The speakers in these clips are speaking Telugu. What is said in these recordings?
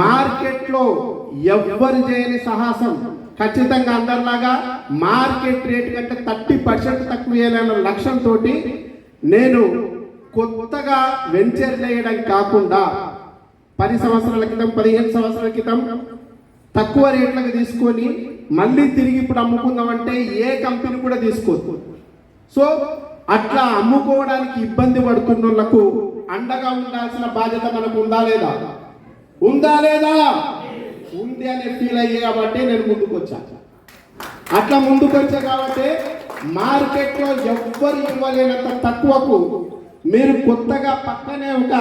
మార్కెట్లో ఎవ్వరు చేయని సాహసం. ఖచ్చితంగా అందరిలాగా మార్కెట్ రేట్ కంటే థర్టీ పర్సెంట్ తక్కువ వేయాలన్న లక్ష్యంతో నేను కొత్తగా వెంచర్ చేయడం కాకుండా పది సంవత్సరాల క్రితం పదిహేను సంవత్సరాల క్రితం తక్కువ రేట్లకు తీసుకొని మళ్ళీ తిరిగి ఇప్పుడు అమ్ముకుందామంటే ఏ కంపెనీ కూడా తీసుకోదు. సో అట్లా అమ్ముకోవడానికి ఇబ్బంది పడుతున్న వాళ్ళకు అండగా ఉండాల్సిన బాధ్యత మనకు ఉందా లేదా? ఉందా లేదా? ఉంది అనే ఫీల్ అయ్యే కాబట్టి నేను ముందుకు వచ్చాను అట్లా ముందుకు వచ్చా కాబట్టి మార్కెట్లో ఎవ్వరు ఇవ్వలేనంత తక్కువకు మీరు కొత్తగా పక్కనే ఒక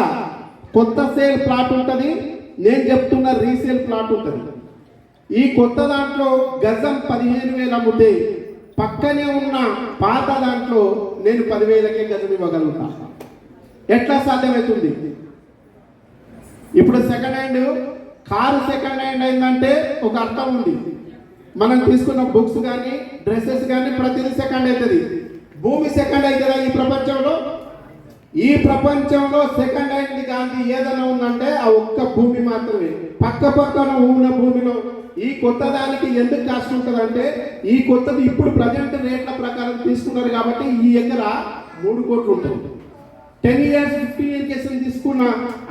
కొత్త సేల్ ప్లాట్ ఉంటుంది. నేను చెప్తున్న రీసేల్ ప్లాట్ ఉంటుంది. ఈ కొత్త దాంట్లో గజం పదిహేను వేలు అమ్ముతే పక్కనే ఉన్న పాత దాంట్లో నేను పదివేలకే గజం ఇవ్వగలుగుతా. ఎట్లా సాధ్యమవుతుంది? ఇప్పుడు second hand car second hand అయిందంటే ఒక అర్థం ఉంది. మనం తీసుకున్న బుక్స్ కానీ డ్రెస్సెస్ కానీ ప్రతిదీ సెకండ్ అవుతుంది భూమి సెకండ్ అవుతుందా ఈ ప్రపంచంలో? ఈ ప్రపంచంలో సెకండ్ హ్యాండ్ గాంధీ ఏదైనా ఉందంటే ఆ ఒక్క భూమి మాత్రమే. పక్క పక్కన ఉన్న భూమిలో ఈ కొత్త దానికి ఎందుకు కాస్ట్ ఉంటుందంటే ఈ కొత్తది ఇప్పుడు ప్రజెంట్ రేట్ల ప్రకారం తీసుకున్నారు కాబట్టి ఈ ఎకరా మూడు కోట్లు ఉంటుంది. టెన్ ఇయర్స్ ఫిఫ్టీన్ ఇయర్ కేసులు తీసుకున్న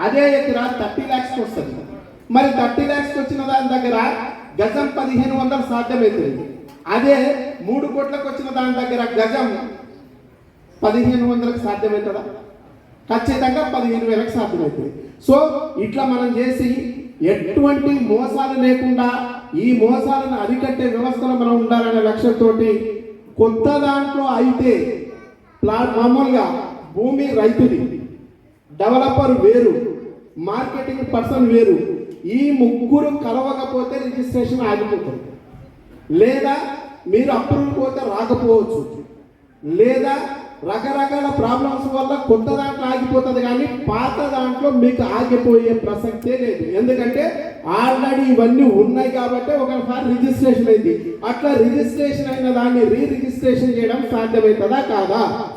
అదే ఎకరా థర్టీ ల్యాక్స్కి వస్తుంది. మరి థర్టీ ల్యాక్స్కి వచ్చిన దాని దగ్గర గజం పదిహేను వందలు సాధ్యమవుతుంది అదే మూడు కోట్లకు వచ్చిన దాని దగ్గర గజం పదిహేను వందలకు సాధ్యమవుతుందా ఖచ్చితంగా పదిహేను వేలకు సాధ్యమవుతుంది సో ఇట్లా మనం చేసి ఎటువంటి మోసాలు లేకుండా ఈ మోసాలను అరికట్టే వ్యవస్థలో మనం ఉండాలనే లక్ష్యంతో కొత్త దాంట్లో అయితే ప్లా మామూలుగా భూమి రైతుది. డెవలపర్ వేరు. మార్కెటింగ్ పర్సన్ వేరు. ఈ ముగ్గురు కలవకపోతే రిజిస్ట్రేషన్ ఆగిపోతుంది. లేదా మీరు అప్రూవల్ పోతే రాకపోవచ్చు. లేదా రకరకాల ప్రాబ్లమ్స్ వల్ల కొత్త దాంట్లో ఆగిపోతుంది కానీ పాత దాంట్లో మీకు ఆగిపోయే ప్రసక్తే లేదు. ఎందుకంటే ఆల్రెడీ ఇవన్నీ ఉన్నాయి కాబట్టి ఒకసారి రిజిస్ట్రేషన్ అయింది. అట్లా రిజిస్ట్రేషన్ అయిన దాన్ని రీ రిజిస్ట్రేషన్ చేయడం సాధ్యమవుతుందా? కాదా?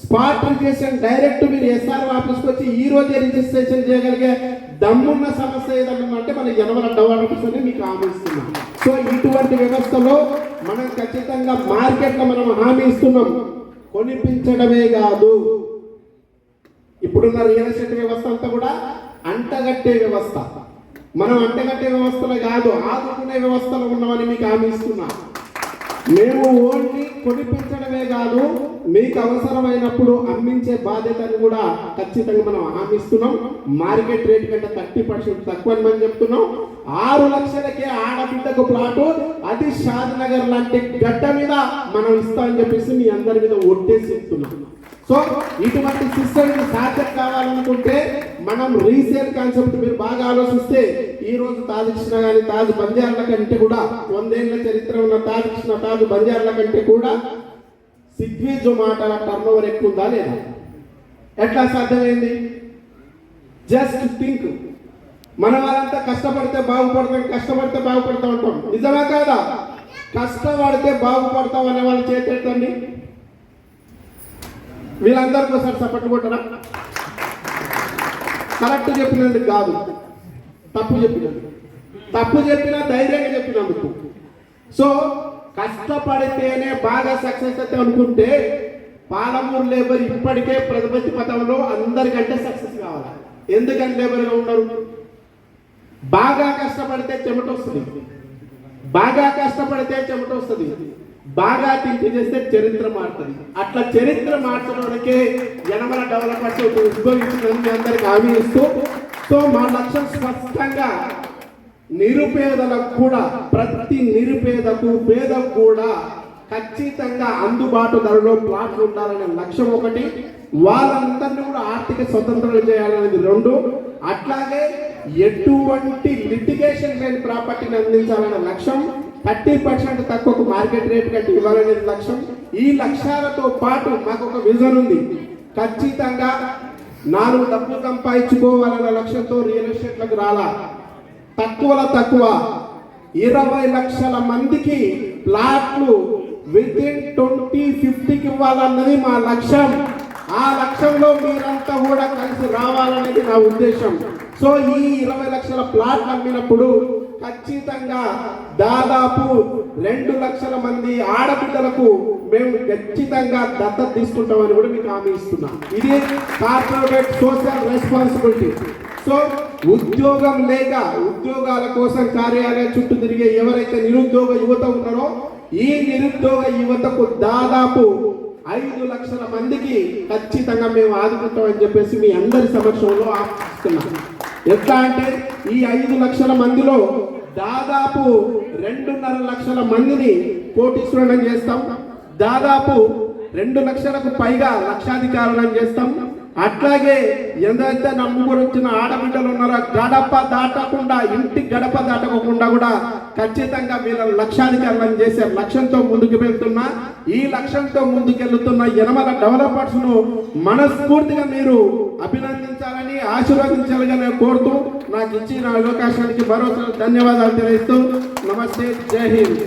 స్పాట్ రిజిస్ట్రేషన్ డైరెక్ట్ మీరు ఎస్ఆర్ ఆఫీస్కి వచ్చి ఈ రోజే రిజిస్ట్రేషన్ చేయగలిగే దమ్మున్న సమస్య ఏదన్నా అంటే మన జనవరి డెవలపర్స్ అని మీకు హామీ ఇస్తున్నాం. సో ఇటువంటి వ్యవస్థలో మనం ఖచ్చితంగా మార్కెట్లో మనం హామీ ఇస్తున్నాం. కొనిపించడమే కాదు. ఇప్పుడున్న రియల్ ఎస్టేట్ వ్యవస్థ అంతా కూడా అంటగట్టే వ్యవస్థ. మనం అంటగట్టే వ్యవస్థలో కాదు ఆదుకునే వ్యవస్థలో ఉన్నామని మీకు హామీ ఇస్తున్నాం. మేము ఓన్లీ కొనిపించడమే కాదు మీకు అవసరమైనప్పుడు అమ్మించే బాధ్యతను కూడా ఖచ్చితంగా మనం హామీస్తున్నాం మార్కెట్ రేట్ కంటే థర్టీ పర్సెంట్ తక్కువ అని మనం చెప్తున్నాం. ఆరు లక్షలకే ఆడబిడ్డకు ప్లాటు అది షాద్ నగర్ లాంటి గడ్డ మీద మనం ఇస్తామని చెప్పేసి మీ అందరి మీద ఒట్టేసి చెప్తున్నాం. సో ఇటువంటి సిస్టమ్ సాధ్యం కావాలనుకుంటే మనం రీసేల్ కాన్సెప్ట్ మీరు బాగా ఆలోచిస్తే ఈ రోజు తాజ్ కృష్ణ కానీ తాజ్ బంజార్ల కంటే కూడా వందేళ్ళ చరిత్ర ఉన్న తాజ్ ఇచ్చిన తాజ్ బంజార్ల కంటే కూడా సిగ్వీ జొమాటోల టర్న్ ఓవర్ ఎక్కువ ఉందా లేదా? ఎట్లా సాధ్యమైంది? జస్ట్ థింక్ మన వాళ్ళంతా కష్టపడితే బాగుపడతాం కష్టపడితే బాగుపడతా ఉంటాం నిజమే కాదా? కష్టపడితే బాగుపడతాం అనే వాళ్ళు చేతెట్టండి వీళ్ళందరికీ ఒకసారి సపోర్ట్ కొట్టరా? కరెక్ట్ చెప్పినందుకు కాదు. తప్పు చెప్పినందుకు తప్పు చెప్పినా ధైర్యంగా చెప్పినందుకు. సో కష్టపడితేనే బాగా సక్సెస్ అయితే అనుకుంటే పాలమూరు లేబర్ ఇప్పటికే ప్రతిపత్తి పథంలో అందరికంటే సక్సెస్ కావాలి. ఎందుకని లేబర్గా ఉండరు బాగా కష్టపడితే చెమట వస్తుంది. బాగా కష్టపడితే చెమట వస్తుంది. బాగా థింక్ చేస్తే చరిత్ర మారుతుంది. అట్లా చరిత్ర మార్చడానికే యనమల డెవలపర్స్ ఉద్భవించిందని అందరికి హామీ ఇస్తూ సో మా లక్ష్యం స్పష్టంగా నిరుపేదలకు కూడా ప్రతి నిరుపేదకు పేదకు కూడా ఖచ్చితంగా అందుబాటు ధరలో ప్లాట్లు ఉండాలనే లక్ష్యం ఒకటి. వాళ్ళందరినీ కూడా ఆర్థిక స్వతంత్రం చేయాలనేది రెండు. అట్లాగే ఎటువంటి లిటిగేషన్ లేని ప్రాపర్టీని అందించాలనే లక్ష్యం. థర్టీ పర్సెంట్ తక్కువ మార్కెట్ రేట్ కంటే ఇవ్వాలనేది లక్ష్యం. ఈ లక్ష్యాలతో పాటు మాకు ఒక విజన్ ఉంది. ఖచ్చితంగా నాలుగు డబ్బులు సంపాదించుకోవాలన్న లక్ష్యంతో రియల్ ఎస్టేట్లకు రాలా. తక్కువలో తక్కువ. ఇరవై లక్షల మందికి ప్లాట్లు విత్ ఇన్ ట్వంటీ ఫిఫ్టీకి ఇవ్వాలన్నది మా లక్ష్యం. ఆ లక్ష్యంలో మీరంతా కూడా కలిసి రావాలనేది నా ఉద్దేశం. సో ఈ ఇరవై లక్షల ప్లాట్ అమ్మినప్పుడు ఖచ్చితంగా దాదాపు రెండు లక్షల మంది ఆడబిడ్డలకు మేము ఖచ్చితంగా దత్తత తీసుకుంటామని కూడా మీకు హామీ ఇస్తున్నాం. ఇది కార్పొరేట్ సోషల్ రెస్పాన్సిబిలిటీ. సో ఉద్యోగం లేక ఉద్యోగాల కోసం కార్యాలయం చుట్టూ తిరిగే ఎవరైతే నిరుద్యోగ యువత ఉన్నారో ఈ నిరుద్యోగ యువతకు దాదాపు ఐదు లక్షల మందికి ఖచ్చితంగా మేము ఆదుకుంటామని చెప్పేసి మీ అందరి సమక్షంలో ఆశిస్తున్నాం. ఎట్లా అంటే ఈ ఐదు లక్షల మందిలో దాదాపు రెండున్నర లక్షల మందిని కోటీశ్వరులను చేస్తాం. దాదాపు రెండు లక్షలకు పైగా లక్షాధికారులను చేస్తాం. అట్లాగే ఎంతైతే నమ్ముకొని వచ్చిన ఆడబిడ్డలు ఉన్నారో గడప దాటకుండా ఇంటి గడప దాటకుండా కూడా ఖచ్చితంగా వీళ్ళని లక్షాధికారులను చేసే లక్ష్యంతో ముందుకు వెళ్తున్నా. ఈ లక్ష్యంతో ముందుకెళ్తున్న యనమల డెవలపర్స్ను మనస్ఫూర్తిగా మీరు అభినందించాలని ఆశీర్వదించాలని కోరుతూ నాకు ఇచ్చిన అవకాశానికి మరోసారి ధన్యవాదాలు తెలియజేస్తూ నమస్తే జై హింద్.